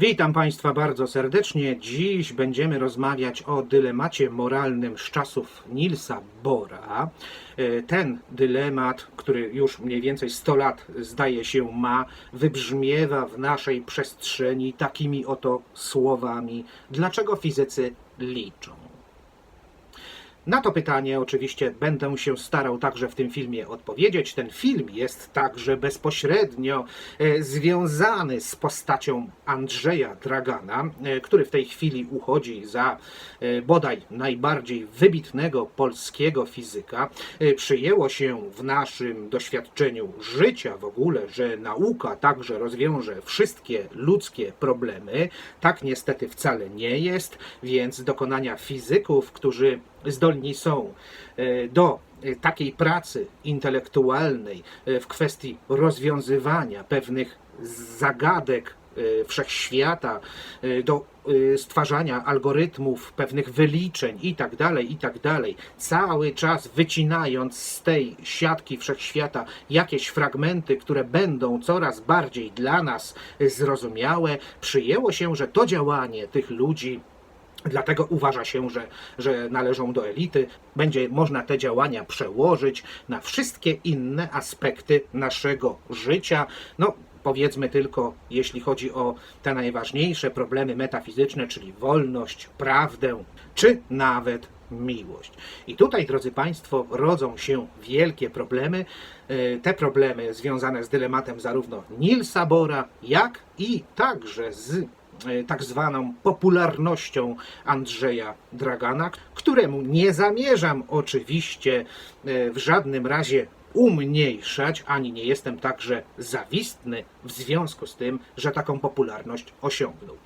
Witam Państwa bardzo serdecznie. Dziś będziemy rozmawiać o dylemacie moralnym z czasów Nilsa Bora. E, Ten dylemat, który już mniej więcej 100 lat zdaje się ma, wybrzmiewa w naszej przestrzeni takimi oto słowami. Dlaczego fizycy liczą? Na to pytanie oczywiście będę się starał także w tym filmie odpowiedzieć. Ten film jest także bezpośrednio e, związany z postacią Andrzeja Dragana, e, który w tej chwili uchodzi za e, bodaj najbardziej wybitnego polskiego fizyka. Przyjęło się w naszym doświadczeniu życia w ogóle, że nauka także rozwiąże wszystkie ludzkie problemy. Tak niestety wcale nie jest, więc dokonania fizyków, którzy zdolni są e, do e, takiej pracy intelektualnej e, w kwestii rozwiązywania pewnych zagadek wszechświata, do stwarzania algorytmów, pewnych wyliczeń i tak dalej, i tak cały czas wycinając z tej siatki wszechświata jakieś fragmenty, które będą coraz bardziej dla nas zrozumiałe, przyjęło się, że to działanie tych ludzi Dlatego uważa się, że, że należą do elity. Będzie można te działania przełożyć na wszystkie inne aspekty naszego życia. No, powiedzmy tylko, jeśli chodzi o te najważniejsze problemy metafizyczne, czyli wolność, prawdę, czy nawet miłość. I tutaj, drodzy Państwo, rodzą się wielkie problemy. E, Te problemy związane z dylematem zarówno Nilsa Bora, jak i także z tak zwaną popularnością Andrzeja Dragana, któremu nie zamierzam oczywiście e, w żadnym razie umniejszać, ani nie jestem także zawistny w związku z tym, że taką popularność osiągnął.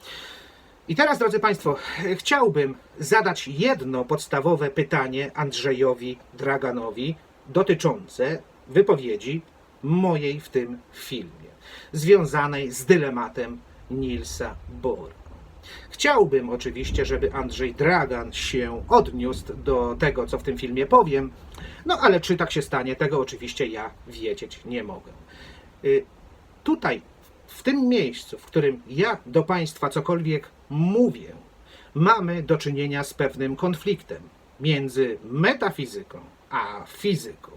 I teraz, drodzy Państwo, chciałbym zadać jedno podstawowe pytanie Andrzejowi Draganowi dotyczące wypowiedzi mojej w tym filmie, związanej z dylematem Nilsa Bora. Chciałbym oczywiście, żeby Andrzej Dragan się odniósł do tego, co w tym filmie powiem, no ale czy tak się stanie, tego oczywiście ja wiedzieć nie mogę. Y, Tutaj, w tym miejscu, w którym ja do Państwa cokolwiek mówię, mamy do czynienia z pewnym konfliktem między metafizyką a fizyką.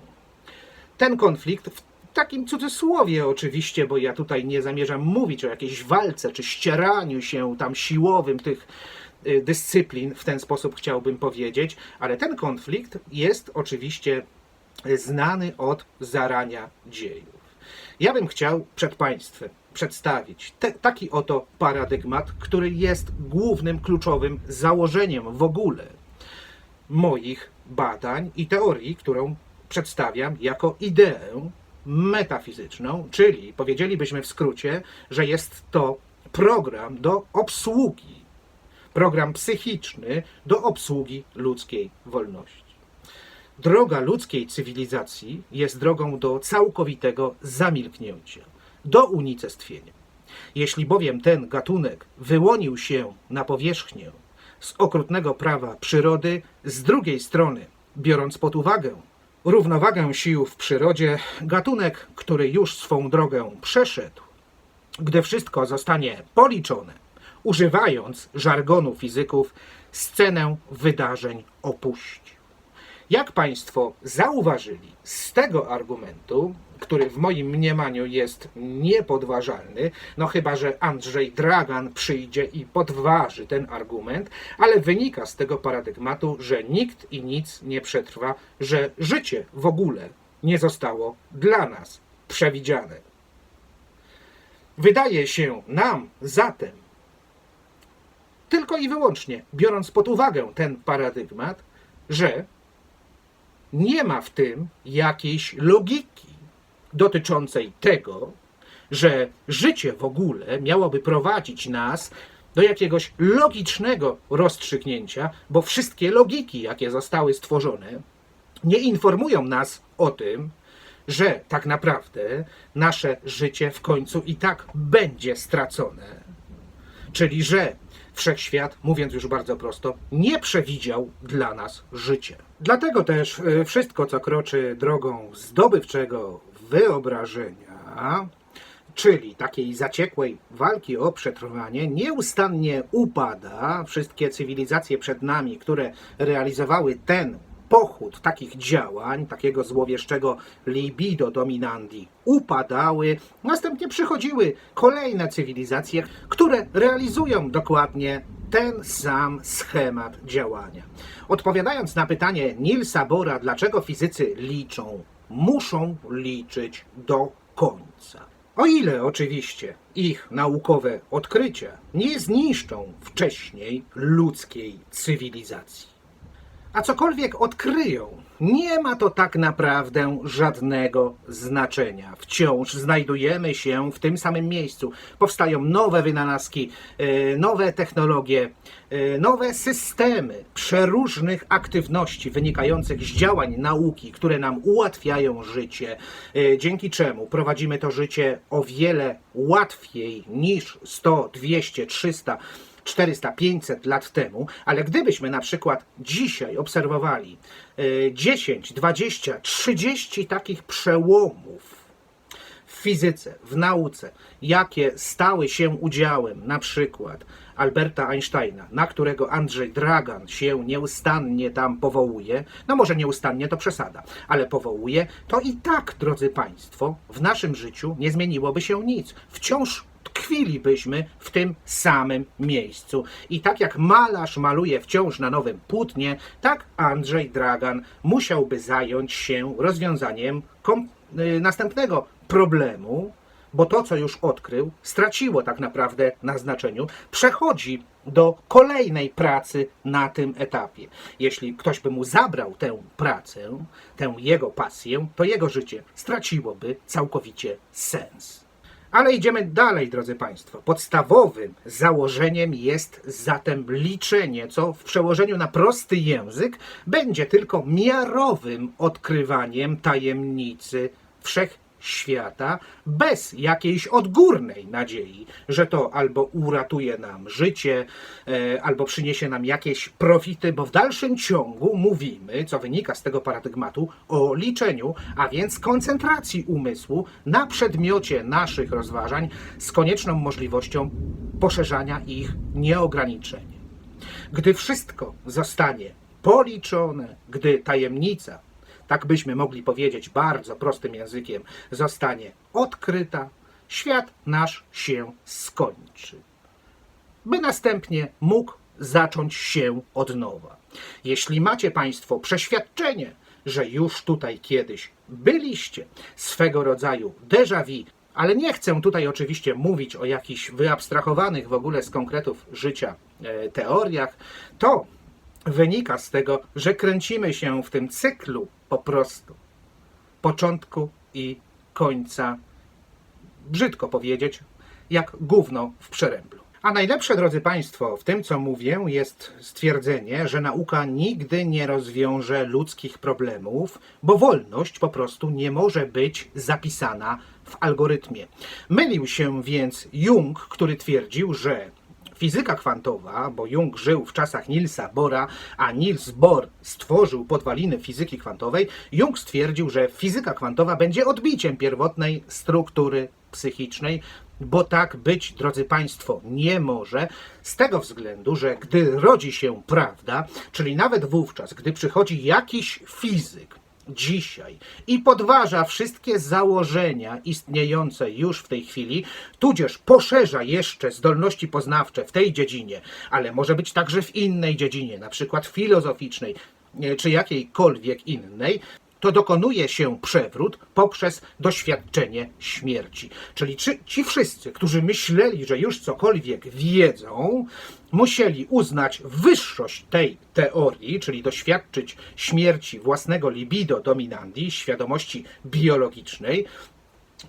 Ten konflikt w takim cudzysłowie oczywiście, bo ja tutaj nie zamierzam mówić o jakiejś walce czy ścieraniu się tam siłowym tych y, dyscyplin, w ten sposób chciałbym powiedzieć, ale ten konflikt jest oczywiście znany od zarania dziejów. Ja bym chciał przed Państwem przedstawić te, taki oto paradygmat, który jest głównym, kluczowym założeniem w ogóle moich badań i teorii, którą przedstawiam jako ideę metafizyczną, czyli powiedzielibyśmy w skrócie, że jest to program do obsługi, program psychiczny do obsługi ludzkiej wolności. Droga ludzkiej cywilizacji jest drogą do całkowitego zamilknięcia, do unicestwienia. Jeśli bowiem ten gatunek wyłonił się na powierzchnię z okrutnego prawa przyrody, z drugiej strony, biorąc pod uwagę równowagę sił w przyrodzie, gatunek, który już swą drogę przeszedł, gdy wszystko zostanie policzone, używając żargonu fizyków, scenę wydarzeń opuści. Jak Państwo zauważyli z tego argumentu, który w moim mniemaniu jest niepodważalny, no chyba, że Andrzej Dragan przyjdzie i podważy ten argument, ale wynika z tego paradygmatu, że nikt i nic nie przetrwa, że życie w ogóle nie zostało dla nas przewidziane. Wydaje się nam zatem, tylko i wyłącznie biorąc pod uwagę ten paradygmat, że nie ma w tym jakiejś logiki dotyczącej tego, że życie w ogóle miałoby prowadzić nas do jakiegoś logicznego rozstrzygnięcia, bo wszystkie logiki, jakie zostały stworzone, nie informują nas o tym, że tak naprawdę nasze życie w końcu i tak będzie stracone. Czyli, że wszechświat, mówiąc już bardzo prosto, nie przewidział dla nas życia. Dlatego też y, wszystko, co kroczy drogą zdobywczego wyobrażenia, czyli takiej zaciekłej walki o przetrwanie, nieustannie upada. Wszystkie cywilizacje przed nami, które realizowały ten pochód takich działań, takiego złowieszczego libido dominandi, upadały. Następnie przychodziły kolejne cywilizacje, które realizują dokładnie ten sam schemat działania. Odpowiadając na pytanie Nielsa Bora, dlaczego fizycy liczą, muszą liczyć do końca. O ile oczywiście ich naukowe odkrycia nie zniszczą wcześniej ludzkiej cywilizacji. A cokolwiek odkryją, nie ma to tak naprawdę żadnego znaczenia. Wciąż znajdujemy się w tym samym miejscu. Powstają nowe wynalazki, e, nowe technologie, e, nowe systemy przeróżnych aktywności wynikających z działań nauki, które nam ułatwiają życie, e, dzięki czemu prowadzimy to życie o wiele łatwiej niż 100, 200, 300 400, 500 lat temu, ale gdybyśmy na przykład dzisiaj obserwowali e, 10, 20, 30 takich przełomów w fizyce, w nauce, jakie stały się udziałem na przykład Alberta Einsteina, na którego Andrzej Dragan się nieustannie tam powołuje, no może nieustannie to przesada, ale powołuje, to i tak, drodzy Państwo, w naszym życiu nie zmieniłoby się nic. Wciąż tkwilibyśmy w tym samym miejscu. I tak jak malarz maluje wciąż na nowym płótnie, tak Andrzej Dragan musiałby zająć się rozwiązaniem y, następnego problemu, bo to, co już odkrył, straciło tak naprawdę na znaczeniu, przechodzi do kolejnej pracy na tym etapie. Jeśli ktoś by mu zabrał tę pracę, tę jego pasję, to jego życie straciłoby całkowicie sens. Ale idziemy dalej, drodzy Państwo. Podstawowym założeniem jest zatem liczenie, co w przełożeniu na prosty język będzie tylko miarowym odkrywaniem tajemnicy wszechświata, bez jakiejś odgórnej nadziei, że to albo uratuje nam życie, e, albo przyniesie nam jakieś profity, bo w dalszym ciągu mówimy, co wynika z tego paradygmatu, o liczeniu, a więc koncentracji umysłu na przedmiocie naszych rozważań z konieczną możliwością poszerzania ich nieograniczenie. Gdy wszystko zostanie policzone, gdy tajemnica, tak byśmy mogli powiedzieć bardzo prostym językiem, zostanie odkryta, świat nasz się skończy. By następnie mógł zacząć się od nowa. Jeśli macie Państwo przeświadczenie, że już tutaj kiedyś byliście, swego rodzaju déjà vu, ale nie chcę tutaj oczywiście mówić o jakichś wyabstrahowanych w ogóle z konkretów życia e, teoriach, to wynika z tego, że kręcimy się w tym cyklu po prostu początku i końca, brzydko powiedzieć, jak gówno w przeręblu. A najlepsze, drodzy Państwo, w tym co mówię, jest stwierdzenie, że nauka nigdy nie rozwiąże ludzkich problemów, bo wolność po prostu nie może być zapisana w algorytmie. Mylił się więc Jung, który twierdził, że Fizyka kwantowa, bo Jung żył w czasach Nielsa Bora, a Niels Bohr stworzył podwaliny fizyki kwantowej, Jung stwierdził, że fizyka kwantowa będzie odbiciem pierwotnej struktury psychicznej, bo tak być, drodzy Państwo, nie może, z tego względu, że gdy rodzi się prawda, czyli nawet wówczas, gdy przychodzi jakiś fizyk, dzisiaj i podważa wszystkie założenia istniejące już w tej chwili, tudzież poszerza jeszcze zdolności poznawcze w tej dziedzinie, ale może być także w innej dziedzinie, na przykład filozoficznej e, czy jakiejkolwiek innej, to dokonuje się przewrót poprzez doświadczenie śmierci. Czyli czy, ci wszyscy, którzy myśleli, że już cokolwiek wiedzą, musieli uznać wyższość tej teorii, czyli doświadczyć śmierci własnego libido dominandi, świadomości biologicznej,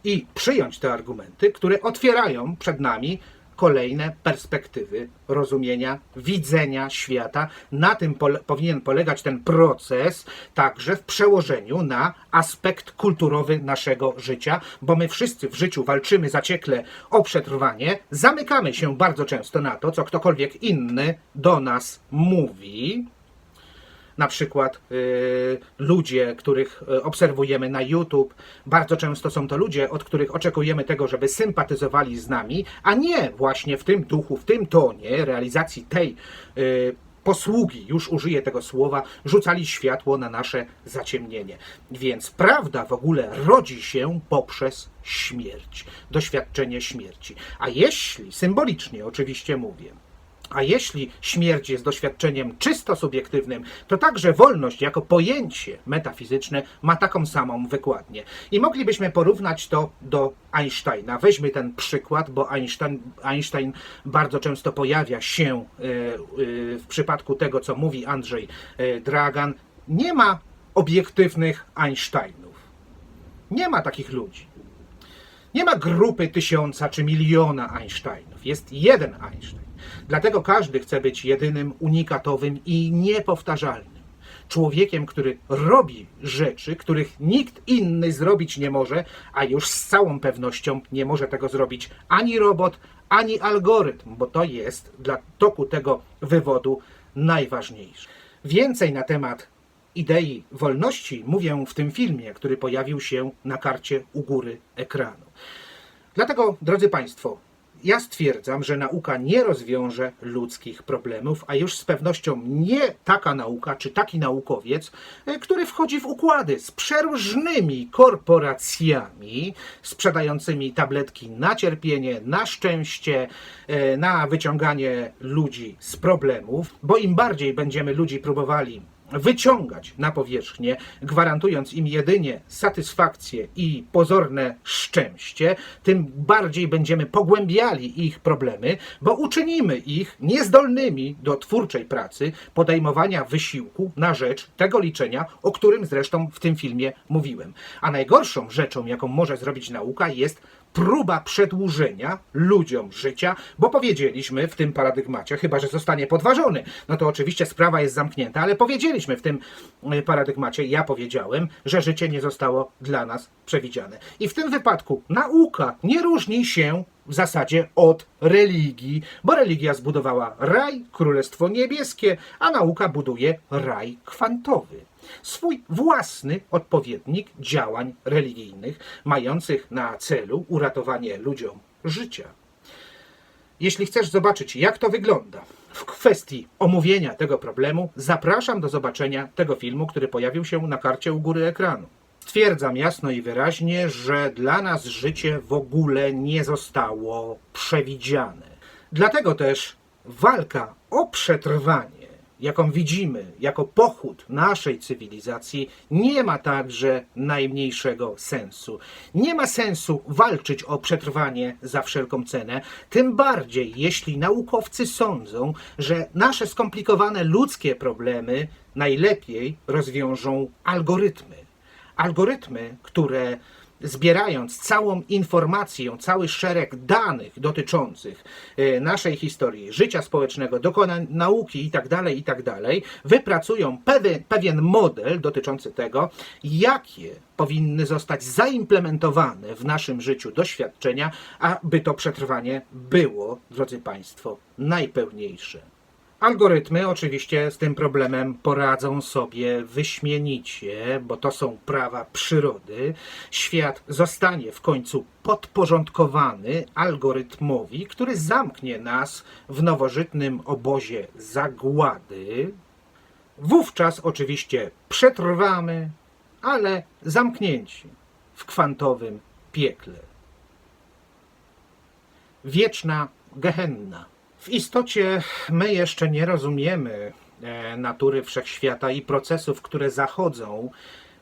i przyjąć te argumenty, które otwierają przed nami kolejne perspektywy rozumienia, widzenia świata. Na tym powinien polegać ten proces, także w przełożeniu na aspekt kulturowy naszego życia, bo my wszyscy w życiu walczymy zaciekle o przetrwanie, zamykamy się bardzo często na to, co ktokolwiek inny do nas mówi. Na przykład y, ludzie, których y, obserwujemy na YouTube. Bardzo często są to ludzie, od których oczekujemy tego, żeby sympatyzowali z nami, a nie właśnie w tym duchu, w tym tonie realizacji tej y, posługi, już użyję tego słowa, rzucali światło na nasze zaciemnienie. Więc prawda w ogóle rodzi się poprzez śmierć, doświadczenie śmierci. A jeśli, symbolicznie oczywiście mówię, a jeśli śmierć jest doświadczeniem czysto subiektywnym, to także wolność jako pojęcie metafizyczne ma taką samą wykładnię. I moglibyśmy porównać to do Einsteina. Weźmy ten przykład, bo Einstein, Einstein bardzo często pojawia się e, e, w przypadku tego, co mówi Andrzej e, Dragan. Nie ma obiektywnych Einsteinów. Nie ma takich ludzi. Nie ma grupy tysiąca czy miliona Einsteinów. Jest jeden Einstein. Dlatego każdy chce być jedynym, unikatowym i niepowtarzalnym. Człowiekiem, który robi rzeczy, których nikt inny zrobić nie może, a już z całą pewnością nie może tego zrobić ani robot, ani algorytm, bo to jest dla toku tego wywodu najważniejsze. Więcej na temat idei wolności mówię w tym filmie, który pojawił się na karcie u góry ekranu. Dlatego, drodzy Państwo, ja stwierdzam, że nauka nie rozwiąże ludzkich problemów, a już z pewnością nie taka nauka czy taki naukowiec, e, który wchodzi w układy z przeróżnymi korporacjami sprzedającymi tabletki na cierpienie, na szczęście, e, na wyciąganie ludzi z problemów, bo im bardziej będziemy ludzi próbowali wyciągać na powierzchnię, gwarantując im jedynie satysfakcję i pozorne szczęście, tym bardziej będziemy pogłębiali ich problemy, bo uczynimy ich niezdolnymi do twórczej pracy, podejmowania wysiłku na rzecz tego liczenia, o którym zresztą w tym filmie mówiłem. A najgorszą rzeczą, jaką może zrobić nauka, jest próba przedłużenia ludziom życia, bo powiedzieliśmy w tym paradygmacie, chyba że zostanie podważony, no to oczywiście sprawa jest zamknięta, ale powiedzieliśmy w tym y, paradygmacie, ja powiedziałem, że życie nie zostało dla nas przewidziane. I w tym wypadku nauka nie różni się w zasadzie od religii, bo religia zbudowała raj, królestwo niebieskie, a nauka buduje raj kwantowy swój własny odpowiednik działań religijnych, mających na celu uratowanie ludziom życia. Jeśli chcesz zobaczyć, jak to wygląda w kwestii omówienia tego problemu, zapraszam do zobaczenia tego filmu, który pojawił się na karcie u góry ekranu. Stwierdzam jasno i wyraźnie, że dla nas życie w ogóle nie zostało przewidziane. Dlatego też walka o przetrwanie jaką widzimy jako pochód naszej cywilizacji, nie ma także najmniejszego sensu. Nie ma sensu walczyć o przetrwanie za wszelką cenę, tym bardziej jeśli naukowcy sądzą, że nasze skomplikowane ludzkie problemy najlepiej rozwiążą algorytmy. Algorytmy, które zbierając całą informację, cały szereg danych dotyczących e, naszej historii, życia społecznego, dokonań nauki itd., itd., wypracują pewien, pewien model dotyczący tego, jakie powinny zostać zaimplementowane w naszym życiu doświadczenia, aby to przetrwanie było, drodzy Państwo, najpełniejsze. Algorytmy oczywiście z tym problemem poradzą sobie wyśmienicie, bo to są prawa przyrody. Świat zostanie w końcu podporządkowany algorytmowi, który zamknie nas w nowożytnym obozie zagłady. Wówczas oczywiście przetrwamy, ale zamknięci w kwantowym piekle. Wieczna gehenna. W istocie my jeszcze nie rozumiemy e, natury wszechświata i procesów, które zachodzą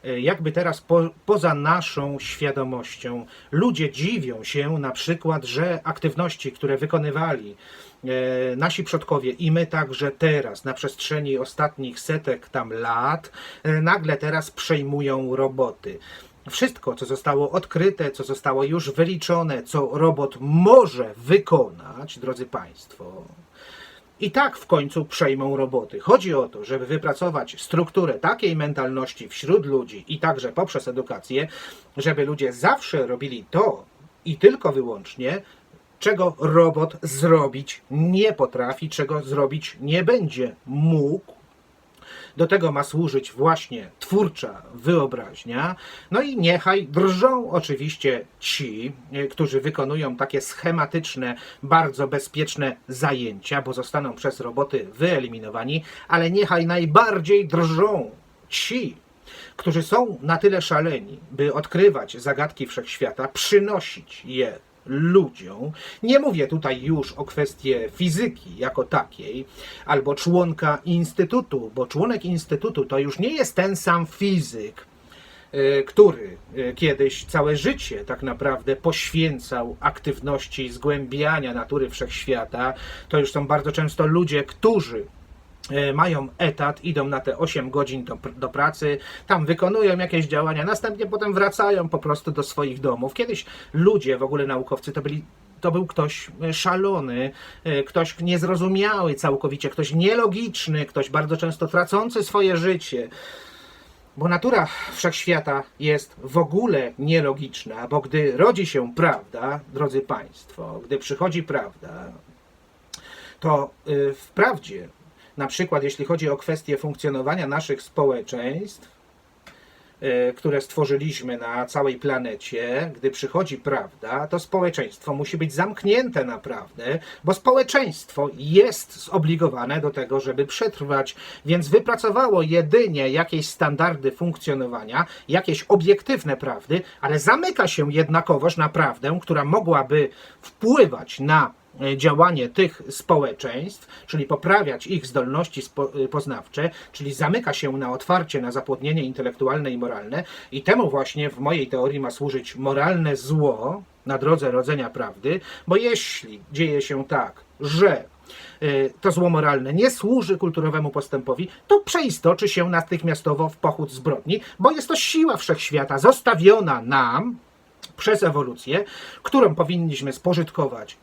e, jakby teraz po, poza naszą świadomością. Ludzie dziwią się na przykład, że aktywności, które wykonywali e, nasi przodkowie i my także teraz, na przestrzeni ostatnich setek tam lat, nagle teraz przejmują roboty. Wszystko, co zostało odkryte, co zostało już wyliczone, co robot może wykonać, drodzy Państwo, i tak w końcu przejmą roboty. Chodzi o to, żeby wypracować strukturę takiej mentalności wśród ludzi i także poprzez edukację, żeby ludzie zawsze robili to i tylko wyłącznie, czego robot zrobić nie potrafi, czego zrobić nie będzie mógł, Do tego ma służyć właśnie twórcza wyobraźnia. No i niechaj drżą oczywiście ci, e, którzy wykonują takie schematyczne, bardzo bezpieczne zajęcia, bo zostaną przez roboty wyeliminowani, ale niechaj najbardziej drżą ci, którzy są na tyle szaleni, by odkrywać zagadki wszechświata, przynosić je ludziom. Nie mówię tutaj już o kwestii fizyki jako takiej, albo członka instytutu, bo członek instytutu to już nie jest ten sam fizyk, e, który e, kiedyś całe życie tak naprawdę poświęcał aktywności zgłębiania natury wszechświata. To już są bardzo często ludzie, którzy mają etat, idą na te 8 godzin do, do pracy, tam wykonują jakieś działania, następnie potem wracają po prostu do swoich domów. Kiedyś ludzie, w ogóle naukowcy, to byli to był ktoś e, szalony, e, ktoś niezrozumiały całkowicie, ktoś nielogiczny, ktoś bardzo często tracący swoje życie. Bo natura wszechświata jest w ogóle nielogiczna, bo gdy rodzi się prawda, drodzy Państwo, gdy przychodzi prawda, to y, wprawdzie, na przykład jeśli chodzi o kwestię funkcjonowania naszych społeczeństw, y, które stworzyliśmy na całej planecie, gdy przychodzi prawda, to społeczeństwo musi być zamknięte na prawdę, bo społeczeństwo jest zobligowane do tego, żeby przetrwać, więc wypracowało jedynie jakieś standardy funkcjonowania, jakieś obiektywne prawdy, ale zamyka się jednakowoż na prawdę, która mogłaby wpływać na e, działanie tych społeczeństw, czyli poprawiać ich zdolności y, poznawcze, czyli zamyka się na otwarcie, na zapłodnienie intelektualne i moralne. I temu właśnie w mojej teorii ma służyć moralne zło na drodze rodzenia prawdy, bo jeśli dzieje się tak, że y, to zło moralne nie służy kulturowemu postępowi, to przeistoczy się natychmiastowo w pochód zbrodni, bo jest to siła wszechświata zostawiona nam przez ewolucję, którą powinniśmy spożytkować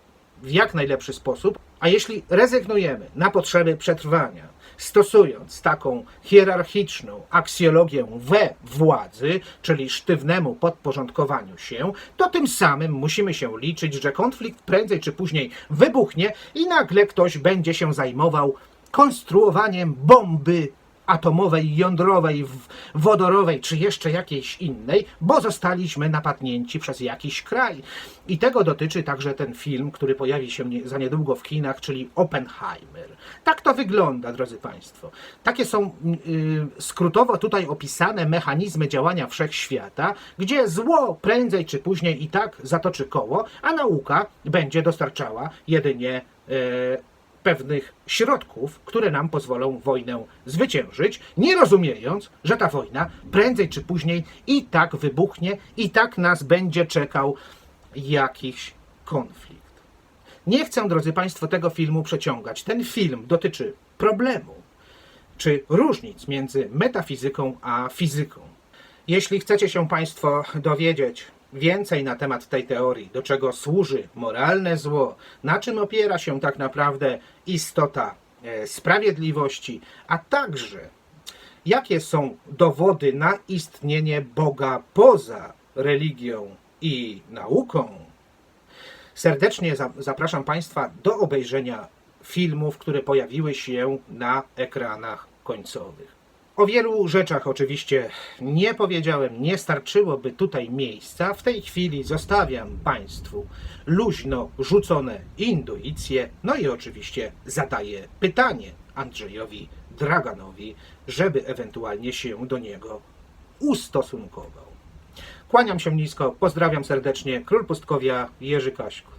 w jak najlepszy sposób, a jeśli rezygnujemy na potrzeby przetrwania, stosując taką hierarchiczną aksjologię we władzy, czyli sztywnemu podporządkowaniu się, to tym samym musimy się liczyć, że konflikt prędzej czy później wybuchnie i nagle ktoś będzie się zajmował konstruowaniem bomby atomowej, jądrowej, wodorowej czy jeszcze jakiejś innej, bo zostaliśmy napadnięci przez jakiś kraj. I tego dotyczy także ten film, który pojawi się nie, za niedługo w kinach, czyli Oppenheimer. Tak to wygląda, drodzy Państwo. Takie są yy, skrótowo tutaj opisane mechanizmy działania wszechświata, gdzie zło prędzej czy później i tak zatoczy koło, a nauka będzie dostarczała jedynie yy, pewnych środków, które nam pozwolą wojnę zwyciężyć, nie rozumiejąc, że ta wojna prędzej czy później i tak wybuchnie, i tak nas będzie czekał jakiś konflikt. Nie chcę, drodzy Państwo, tego filmu przeciągać. Ten film dotyczy problemu, czy różnic między metafizyką a fizyką. Jeśli chcecie się Państwo dowiedzieć więcej na temat tej teorii, do czego służy moralne zło, na czym opiera się tak naprawdę istota e, sprawiedliwości, a także jakie są dowody na istnienie Boga poza religią i nauką, serdecznie za- zapraszam Państwa do obejrzenia filmów, które pojawiły się na ekranach końcowych. O wielu rzeczach oczywiście nie powiedziałem, nie starczyłoby tutaj miejsca. W tej chwili zostawiam Państwu luźno rzucone intuicje, no i oczywiście zadaję pytanie Andrzejowi Draganowi, żeby ewentualnie się do niego ustosunkował. Kłaniam się nisko, pozdrawiam serdecznie. Król Pustkowia, Jerzy Kaśko.